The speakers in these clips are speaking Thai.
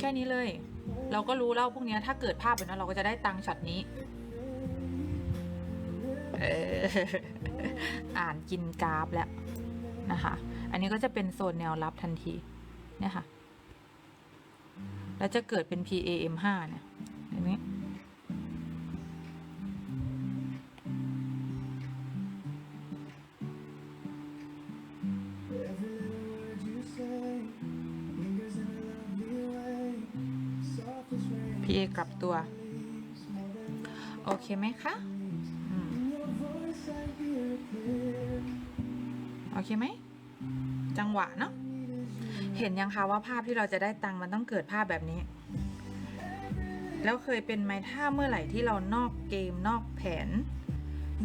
แค่นี้เลย เราก็รู้แล้วพวกนี้ถ้าเกิดภาพแบบนั้นเราก็จะได้ตังค์ช็อตนี้เอออ่านกินกราฟแล้วนะคะ อันนี้ก็จะเป็นโซนแนวรับทันที เนี่ยค่ะ แล้วจะเกิดเป็น PAM5 เนี่ยตรงนี้ พีเอกลับตัว โอเคไหมคะโอเคไหม จังหวะเนาะเห็นยังคะว่าภาพที่เราจะได้ตังมันต้องเกิดภาพแบบนี้ แล้วเคยเป็นไหมถ้าเมื่อไหร่ที่เรานอกเกมนอกแผน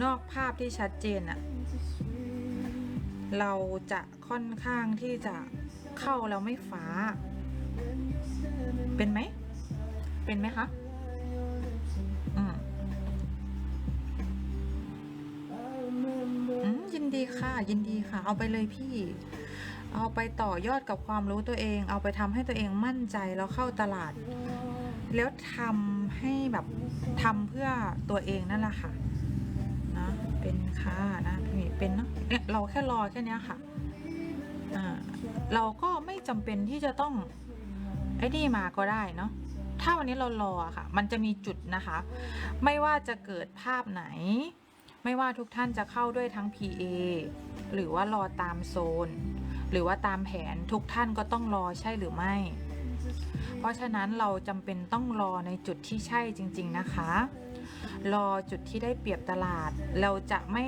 นอกภาพที่ชัดเจนอะเราจะค่อนข้างที่จะเข้าแล้วไม่ฟ้า เป็นไหม เป็นไหมคะอืมยินดีค่ะ ยินดีค่ะ เอาไปเลยพี่ เอาไปต่อยอดกับความรู้ตัวเอง เอาไปทำให้ตัวเองมั่นใจแล้วเข้าตลาด แล้วทำให้แบบทำเพื่อตัวเองนั่นแหละค่ะนะเป็นค่ะนะพี่มีเป็นเนาะเนี่ยเราแค่รอแค่นี้ค่ะอ่าเราก็ไม่จำเป็นที่จะต้องไอ้นี่มาก็ได้เนาะ ถ้าวันนี้เรารอค่ะ มันจะมีจุดนะคะ ไม่ว่าจะเกิดภาพไหน ไม่ว่าทุกท่านจะเข้าด้วยทั้ง PA หรือว่ารอตามโซน หรือว่าตามแผนทุกท่านก็ต้องรอใช่หรือไม่ เพราะฉะนั้นเราจำเป็นต้องรอในจุดที่ใช่จริง ๆนะคะ รอจุดที่ได้เปรียบตลาด เราจะไม่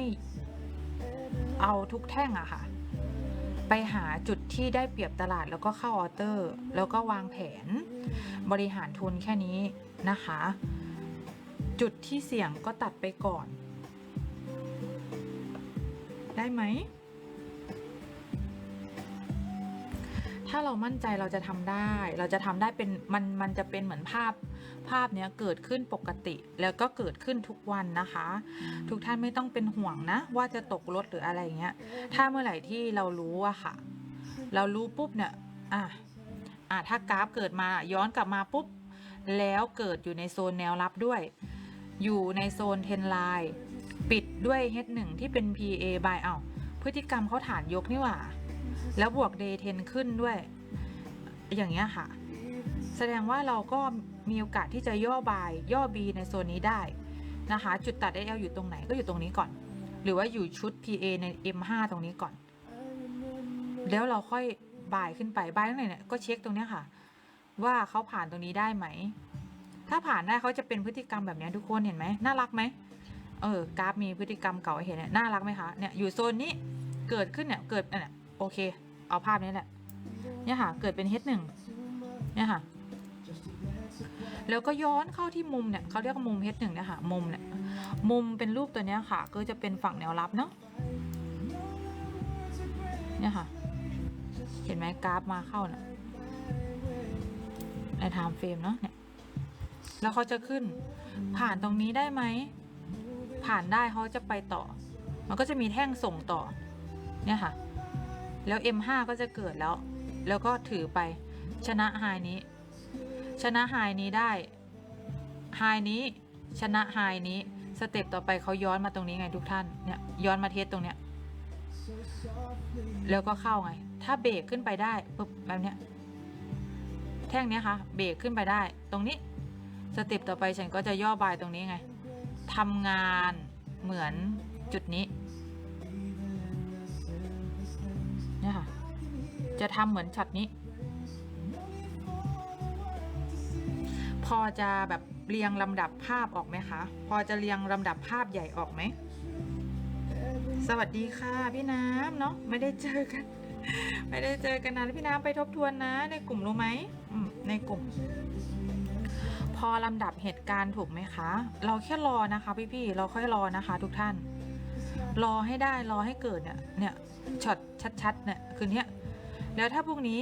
เอาทุกแท่งอะค่ะ ไปหาจุดที่ได้เปรียบตลาดแล้วก็เข้าออเตอร์ แล้วก็วางแผน บริหารทุนแค่นี้นะคะ จุดที่เสี่ยงก็ตัดไปก่อน ได้ไหม ถ้าเรามั่นใจเราจะทำได้ เราจะทำได้เป็นมันมันจะเป็นเหมือนภาพ ภาพเนี้ยเกิดขึ้นปกติ แล้วก็เกิดขึ้นทุกวันนะคะ ทุกท่านไม่ต้องเป็นห่วงนะ ว่าจะตกรถหรืออะไรเงี้ย ถ้าเมื่อไหร่ที่เรารู้อะค่ะ เรารู้ปุ๊บเนี่ยอะอะถ้ากราฟเกิดมาย้อนกลับมาปุ๊บ แล้วเกิดอยู่ในโซนแนวรับด้วย อยู่ในโซนเทนไลน์ปิดด้วย H1 ที่เป็น PA by เอาพฤติกรรมเขาฐานยกนี่หว่า แล้วบวก day 10 ขึ้นด้วย อย่างเงี้ยค่ะ แสดงว่าเราก็มีโอกาสที่จะย่อบายย่อ B ในโซนนี้ได้นะคะ จุดตัด SL อยู่ตรงไหนก็อยู่ตรงนี้ก่อน หรือว่าอยู่ชุด PA ใน M5 ตรงนี้ก่อน แล้วเราค่อยบายขึ้นไปบายตรงไหนเนี่ยก็เช็คตรงนี้ค่ะ ว่าเขาผ่านตรงนี้ได้ไหม ถ้าผ่านได้เขาจะเป็นพฤติกรรมแบบนี้ทุกคนเห็นไหมน่ารักไหมเออกราฟมีพฤติกรรมเก่าเห็นเนี่ยน่ารักไหมคะเนี่ยอยู่โซนนี้เกิดขึ้นเนี่ยเกิดเนี่ยโอเค เอาภาพนี้แหละเนี่ยค่ะเกิดเป็น H1 เนี่ยค่ะ แล้วก็ย้อนเข้าที่มุมเนี่ยเขาเรียกมุม H1 เนี่ยค่ะมุมเนี่ยมุมเป็นรูปตัวเนี้ยค่ะ ก็จะเป็นฝั่งแนวรับเนาะเนี่ยค่ะ เห็นไหมกราฟมาเข้าเนี่ยในไทม์เฟรมเนาะเนี่ยแล้วเขาจะขึ้นผ่านตรงนี้ได้ไหม ผ่านได้เขาจะไปต่อ มันก็จะมีแท่งส่งต่อ เนี่ยค่ะ แล้ว M5 ก็จะเกิดแล้ว แล้วก็ถือไปชนะไฮนี้ ชนะไฮนี้ได้ไฮนี้ ชนะไฮนี้สเต็ปต่อไปเขาย้อนมาตรงนี้ไงทุกท่านเนี่ยย้อนมาเทสตรงเนี้ยแล้วก็เข้าไง ถ้าเบรกขึ้นไปได้ปุ๊บแบบเนี้ยแท่งเนี้ยค่ะเบรกขึ้นไปได้ ตรงนี้สเต็ปต่อไปฉันก็จะย่อบายตรงนี้ไงทำงานเหมือนจุดนี้เนี่ยค่ะจะทำเหมือนช็อตนี้ พอจะแบบเรียงลำดับภาพออกไหมคะ พอจะเรียงลำดับภาพใหญ่ออกไหม สวัสดีค่ะพี่น้ำเนาะไม่ได้เจอกัน ไม่ได้เจอกันนานแล้วพี่น้ำไปทบทวนนะ ในกลุ่มรู้ไหมมในกลุ่ม พอลำดับเหตุการณ์ถูกไหมคะ เราแค่รอนะคะ พี่ๆเราค่อยรอนะคะ ทุกท่าน รอให้ได้รอให้เกิดเนี่ยเนี่ยช็อตชัดๆเนี่ยคือเนี้ยแล้วถ้าพวกนี้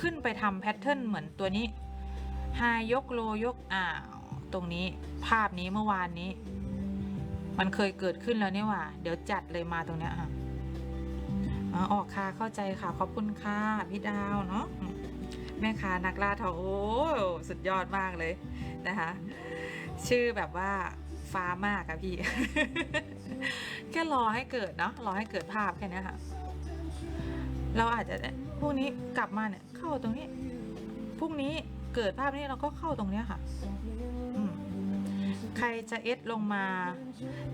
ขึ้นไปทำแพทเทิร์นเหมือนตัวนี้ ไฮยกโลยกอ่าวตรงนี้ภาพนี้เมื่อวานนี้ มันเคยเกิดขึ้นแล้วเนี่ยว่าเดี๋ยวจัดเลยมาตรงเนี้ยค่ะออกค่ะเข้าใจค่ะ ขอบคุณค่ะพี่ดาวเนาะแม่ค้านักล่าทองโอ้สุดยอดมากเลยนะคะ ชื่อแบบว่าฟ้ามากอะพี่ แค่รอให้เกิดเนาะรอให้เกิดภาพแค่นี้ค่ะเราอาจจะพรุ่งนี้กลับมาเนี่ยเข้าตรงนี้พรุ่งนี้ เกิดภาพนี้เราก็เข้าตรงเนี้ยค่ะ ใครจะเอสลงมา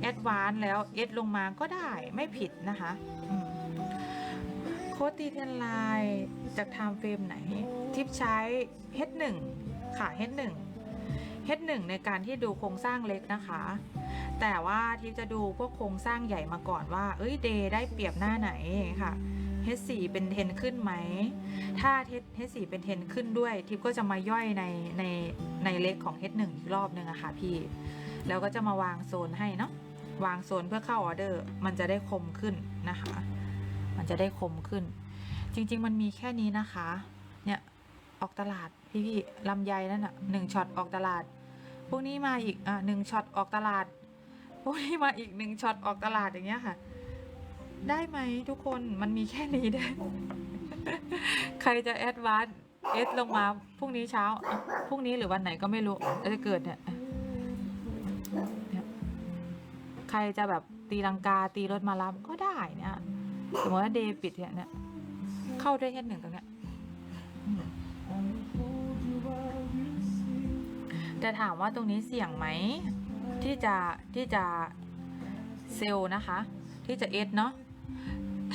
แอดวานแล้วเอสลงมาก็ได้ไม่ผิดนะคะโคดตีเทนไลน์จากไทม์เฟรมไหน ทิปใช้ H1 ค่ะ H1 H1 ในการที่ดูโครงสร้างเล็กนะคะ แต่ว่าทิปจะดูพวกโครงสร้างใหญ่มาก่อนว่า เอ้ยเดได้เปรียบหน้าไหนค่ะ H4 เป็นเทนขึ้นไหม ถ้า H4 เป็นเทนขึ้นด้วย ทิปก็จะมาย่อยในในในเล็กของ H1 อีกรอบนึงอะค่ะพี่ แล้วก็จะมาวางโซนให้เนาะ วางโซนเพื่อเข้าออเดอร์ มันจะได้คมขึ้นนะคะ มันจะได้คมขึ้น จริง ๆ มันมีแค่นี้นะคะ เนี่ย ออกตลาดพี่พี่ลำไยนั่นอะหนึ่งช็อตออกตลาด พวกนี้มาอีกอะหนึ่งช็อตออกตลาด พวกนี้มาอีกหนึ่งช็อตออกตลาดอย่างเงี้ยค่ะ ได้ไหมทุกคนมันมีแค่นี้ได้ ใครจะแอดวานเอสลงมาพรุ่งนี้เช้าอะพรุ่งนี้หรือวันไหนก็ไม่รู้จะเกิดเนี่ยเนี่ยใครจะแบบตีลังกาตีรถมารับก็ได้เนี่ยสมมติว่าเดย์ปิดเนี่ยเนี่ย เข้าได้แค่หนึ่งตรงเนี้ยอืมแต่ถามว่าตรงนี้เสี่ยงไหม ที่จะที่จะเซลล์นะคะ ที่จะเอสเนาะ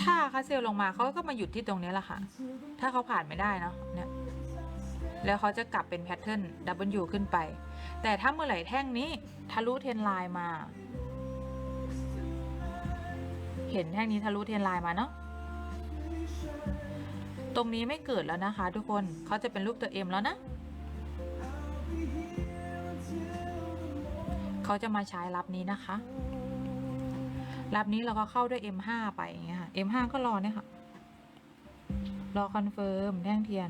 ถ้าเขาเซลล์ลงมาเขาก็มาหยุดที่ตรงนี้แหละค่ะ ถ้าเขาผ่านไม่ได้เนาะเนี่ยแล้วเขาจะกลับเป็นแพทเทิร์น W ขึ้นไป แต่ถ้าเมื่อไหร่แท่งนี้ทะลุเทนไลน์มา เห็นแท่งนี้ทะลุเทนไลน์มาเนาะตรงนี้ไม่เกิดแล้วนะคะ ทุกคนเขาจะเป็นรูปตัว M แล้วนะเขาจะมาใช้รับนี้นะคะ รับนี้เราก็เข้าด้วย M5 ไปอย่างเงี้ยค่ะ M5 ก็รอเนี่ยค่ะ รอคอนเฟิร์มแท่งเทียน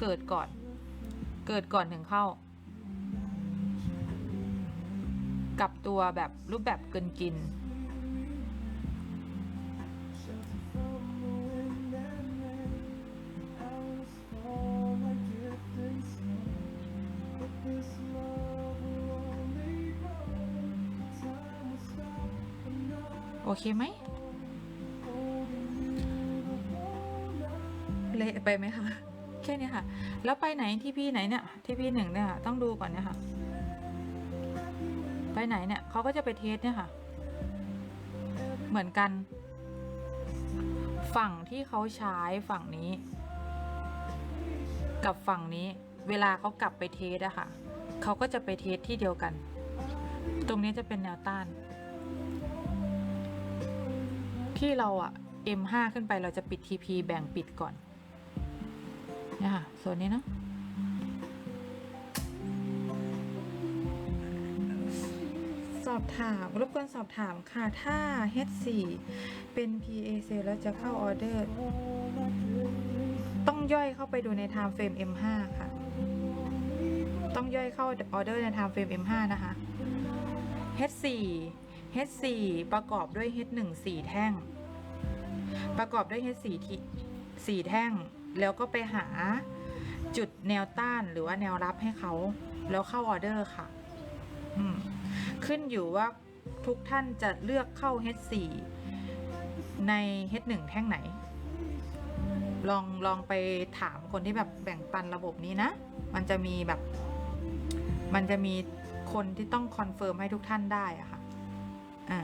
เกิดก่อน เกิดก่อนถึงเข้า กับตัวแบบรูปแบบเกินกิน โอเคไหมเละไปไหมคะแค่นี้ค่ะ แล้วไปไหนที่พี่ไหนเนี่ยที่พี่หนึ่งเนี่ยค่ะต้องดูก่อนเนี่ยค่ะ ไปไหนเนี่ยเขาก็จะไปเทสเนี่ยค่ะ เหมือนกัน ฝั่งที่เขาใช้ฝั่งนี้ กับฝั่งนี้ เวลาเขากลับไปเทสอะค่ะเขาก็จะไปเทสที่เดียวกัน ตรงนี้จะเป็นแนวต้าน ที่เราอะ M5 ขึ้นไปเราจะปิด TP แบ่งปิดก่อนเนี่ยค่ะโซนนี้เนาะสอบถามรบกวนสอบถามค่ะ ถ้า H4 เป็น PA sale แล้วจะเข้าออเดอร์ ต้องย่อยเข้าไปดูใน time frame M5 ค่ะ ต้องย่อยเข้าออเดอร์ใน time frame M5 นะคะ H4 H4 ประกอบด้วย H1 4 แท่ง ประกอบด้วย H4 ที่แท่ง แล้วก็ไปหาจุดแนวต้านหรือว่าแนวรับให้เขา แล้วเข้าออเดอร์ค่ะ ขึ้นอยู่ว่าทุกท่านจะเลือกเข้า H4 ใน H1 แท่งไหน ลองลองไปถามคนที่แบบแบ่งปันระบบนี้นะ มันจะมีแบบ มันจะมีคนที่ต้องคอนเฟิร์มให้ทุกท่านได้อะค่ะ อ่า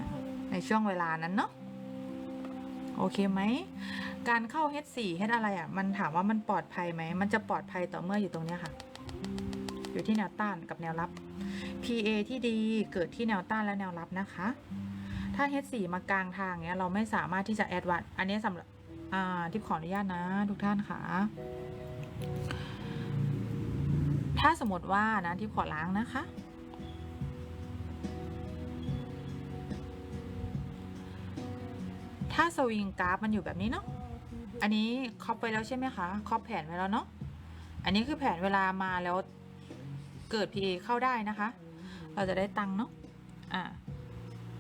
ในช่วงเวลานั้นเนาะโอเคไหม การเข้า H4 H อะไรอะ่ะ มันถามว่ามันปลอดภัยไหม มันจะปลอดภัยต่อเมื่ออยู่ตรงเนี้ยค่ะ อยู่ที่แนวต้านกับแนวรับ PA ที่ดีเกิดที่แนวต้านและแนวรับนะคะ ถ้า H4 มากลางทางเนี้ยเราไม่สามารถที่จะแอดวัดอันนี้สำหรับอ่าที่ขออนุญาตนะ ทุกท่านค่ะ ถ้าสมมติว่านะที่ขอล้างนะคะ ถ้าสวิงกราฟมันอยู่แบบนี้เนาะอันนี้ครอบไปแล้วใช่ไหมคะครอบแผนไว้แล้วเนาะอันนี้คือแผนเวลามาแล้วเกิด PA เข้าได้นะคะ เราจะได้ตังค์เนาะอะ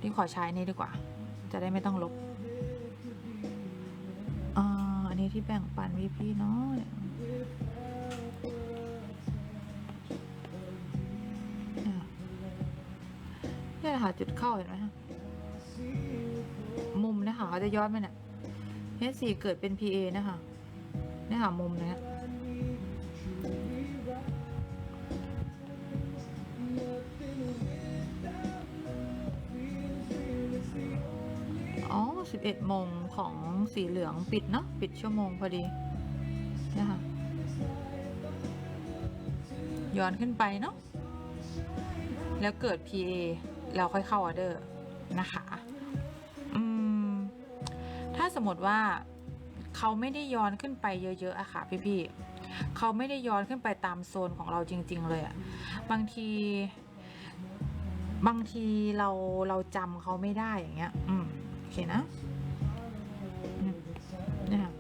ที่ขอใช้นี้ดีกว่า จะได้ไม่ต้องลบอ่าอันนี้ที่แบ่งปันวิพี่เนาะเนี่ยค่ะจุดเข้าเห็นไหมคะ นะคะเขาจะย้อนไปเนี่ยเฮสี่เกิดเป็น PA นะคะเนี่ยค่ะมุมเนี้ยอ๋อสิบเอ็ดโมงของสีเหลืองปิดเนาะปิดชั่วโมงพอดีนะคะย้อนขึ้นไปเนาะแล้วเกิด PA แล้วค่อยเข้าออเดอร์นะคะ มมติว่าเขาไม่ได้ย้อนขึ้นไปเยอะๆอะค่ะพี่ๆเขาไม่ได้ย้อนขึ้นไปตามโซนของเราจริง ๆ เลยอะบางที บางทีเราเราจำเขาไม่ได้อย่างเงี้ย อืมโอเคนะเนี่ยค่ะ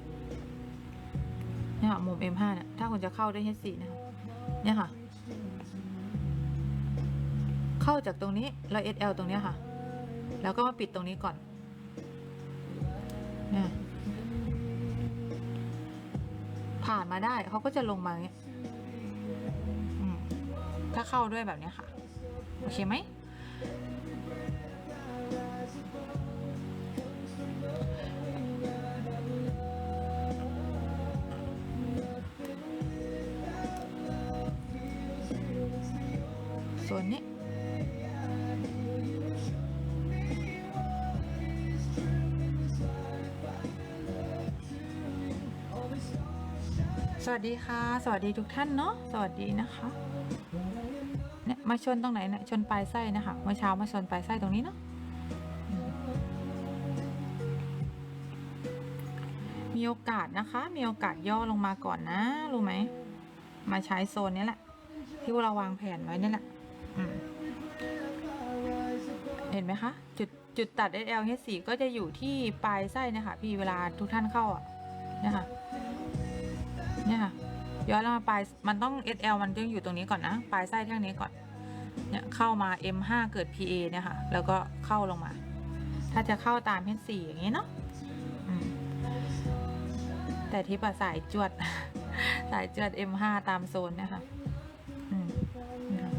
เนี่ยค่ะมุม M5 เนี่ยถ้าคุณจะเข้าด้วย H4 นะคะเนี่ยค่ะ เข้าจากตรงนี้แล้ว SL ตรงเนี้ยค่ะ แล้วก็มาปิดตรงนี้ก่อน เนี่ยผ่านมาได้เขาก็จะลงมาเงี้ยถ้าเข้าด้วยแบบนี้ค่ะ โอเคไหม สวัสดีค่ะ สวัสดีทุกท่านเนาะสวัสดีนะคะเนี่ยมาชนตรงไหนเนี่ยชนปลายไส้นะคะเมื่อเช้ามาชนปลายไส้ตรงนี้เนาะมีโอกาสนะคะ มีโอกาสย่อลงมาก่อนนะ รู้ไหม มาใช้โซนนี้แหละ ที่เราวางแผนไว้นี่แหละเห็นไหมคะ จุดจุดตัด SL H4 ก็จะอยู่ที่ปลายไส้นะคะพี่เวลาทุกท่านเข้าอะนี่ยค่ะ เนี่ยค่ะย้อนลงมาปลายมันต้อง SL มันต้องอยู่ตรงนี้ก่อนนะ ปลายไส้แท่งนี้ก่อน เนี่ยเข้ามา M5 เกิด PA เนี่ยค่ะ แล้วก็เข้าลงมา ถ้าจะเข้าตาม H4 อย่างนี้เนาะแต่ที่ปะสายจวด สายจวด M5 ตามโซนเนะคะอืมนี่ค่ะ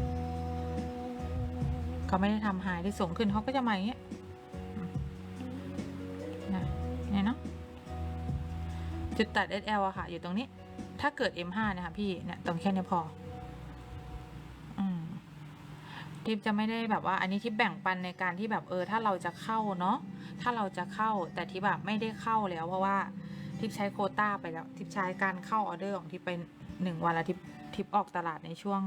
เขาไม่ได้ทำหายที่ส่งขึ้นเขาก็จะมาอย่างเงี้ยนะเนี่ยเนาะจุดตัด SL อะค่ะ อยู่ตรงนี้ ถ้าเกิด M5 นะคะพี่เนี่ยตรงแค่นี้พอ อืมทิปจะไม่ได้แบบว่า อันนี้ทิปแบ่งปันในการที่แบบเออ ถ้าเราจะเข้าเนาะถ้าเราจะเข้าแต่ทิปแบบไม่ได้เข้าแล้วเพราะว่าทิปใช้โคต้าไปแล้ว ทิปใช้การเข้าออเดอร์ของทิปไปหนึ่งวันแล้วทิปทิปออกตลาดในช่วง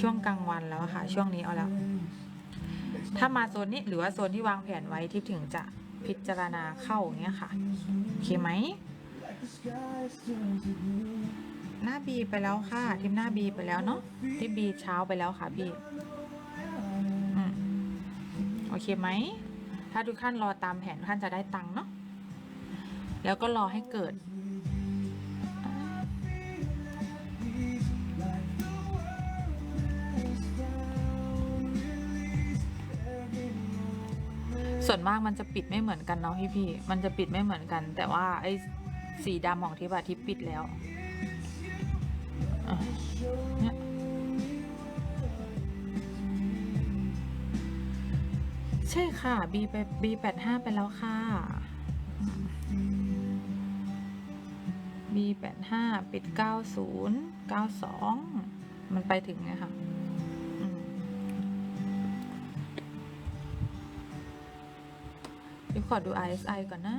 ช่วงกลางวันแล้วค่ะ ช่วงนี้เอาแล้ว ถ้ามาโซนนี้หรือว่าโซนที่วางแผนไว้ทิปถึงจะพิจารณาเข้าอย่างเงี้ยค่ะโอเคไหม หน้าบีไปแล้วค่ะทิปหน้าบีไปแล้วเนาะทิปบีเช้าไปแล้วค่ะพี่โอเคไหม ถ้าทุกท่านรอตามแผนท่านจะได้ตังค์เนาะแล้วก็รอให้เกิดส่วนมากมันจะปิดไม่เหมือนกันเนาะพี่พี่ มันจะปิดไม่เหมือนกัน แต่ว่าไอ้ สีดำของทิปอะทิปปิดแล้วใช่ค่ะ B ไป B แปดห้าไปแล้วค่ะ B แปดห้าปิดเก้าศูนย์เก้าสองมันไปถึงไงคะอืมเดี๋ยวขอดู RSI ก่อนนะ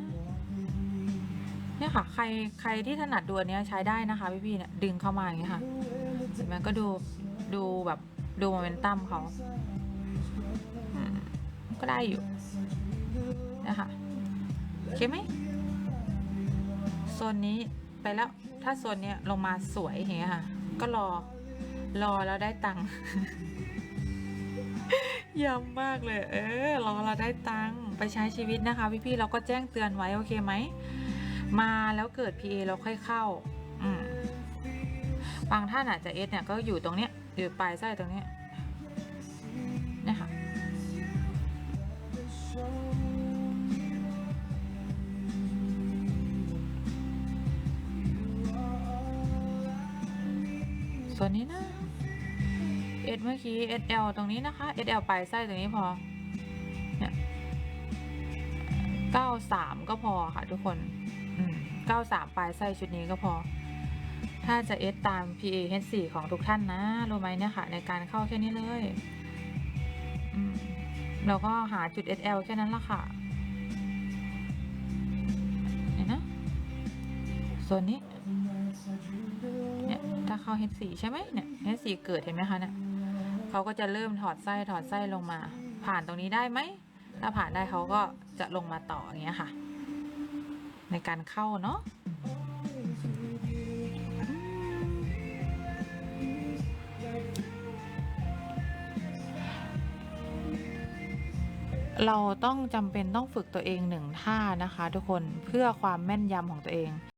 เนี่ยค่ะ ใครใครที่ถนัดดูอันเนี้ยใช้ได้นะคะพี่พี่ๆเนี่ยดึงเข้ามาอย่างเงี้ยค่ะเห็นไหมก็ดูดูแบบดูโมเมนตัมเขาก็ได้อยู่นะคะโอเคไหมโซนนี้ไปแล้วถ้าโซนเนี้ยลงมาสวยอย่างเงี้ยค่ะ ก็รอรอแล้วได้ตังค์ย้ำมากเลย เออรอเราได้ตังค์ไปใช้ชีวิตนะคะ พี่ๆเราก็แจ้งเตือนไว้ โอเคไหม มาแล้วเกิด PA แล้วค่อยเข้าบางท่านอาจจะเอสเนี่ยก็อยู่ตรงเนี้ยอยู่ปลายไส้ตรงเนี้ยนะคะส่วนนี้นะเอสเมื่อกี้เอสเอลตรงนี้นะคะเอสเอลปลายไส้ตรงนี้พอเนี่ยเก้าสามก็พอค่ะทุกคน 93 ปลายไส้ชุดนี้ก็พอ ถ้าจะ S ตาม PA H4 ของทุกท่านนะ รู้ไหมเนี่ยค่ะ ในการเข้าแค่นี้เลยเราก็หาจุด SL แค่นั้นละค่ะเห็นนะส่วนนี้เนี่ยถ้าเข้า H4 ใช่ไหมเนี่ย H4 เกิดเห็นไหมคะเนี่ยเขาก็จะเริ่มถอดไส้ถอดไส้ลงมา ผ่านตรงนี้ได้ไหมถ้าผ่านได้เขาก็จะลงมาต่ออย่างเงี้ยค่ะ ในการเข้าเนาะเราต้องจำเป็นต้องฝึกตัวเองหนึ่งท่านะคะทุกคนเพื่อความแม่นยำของตัวเอง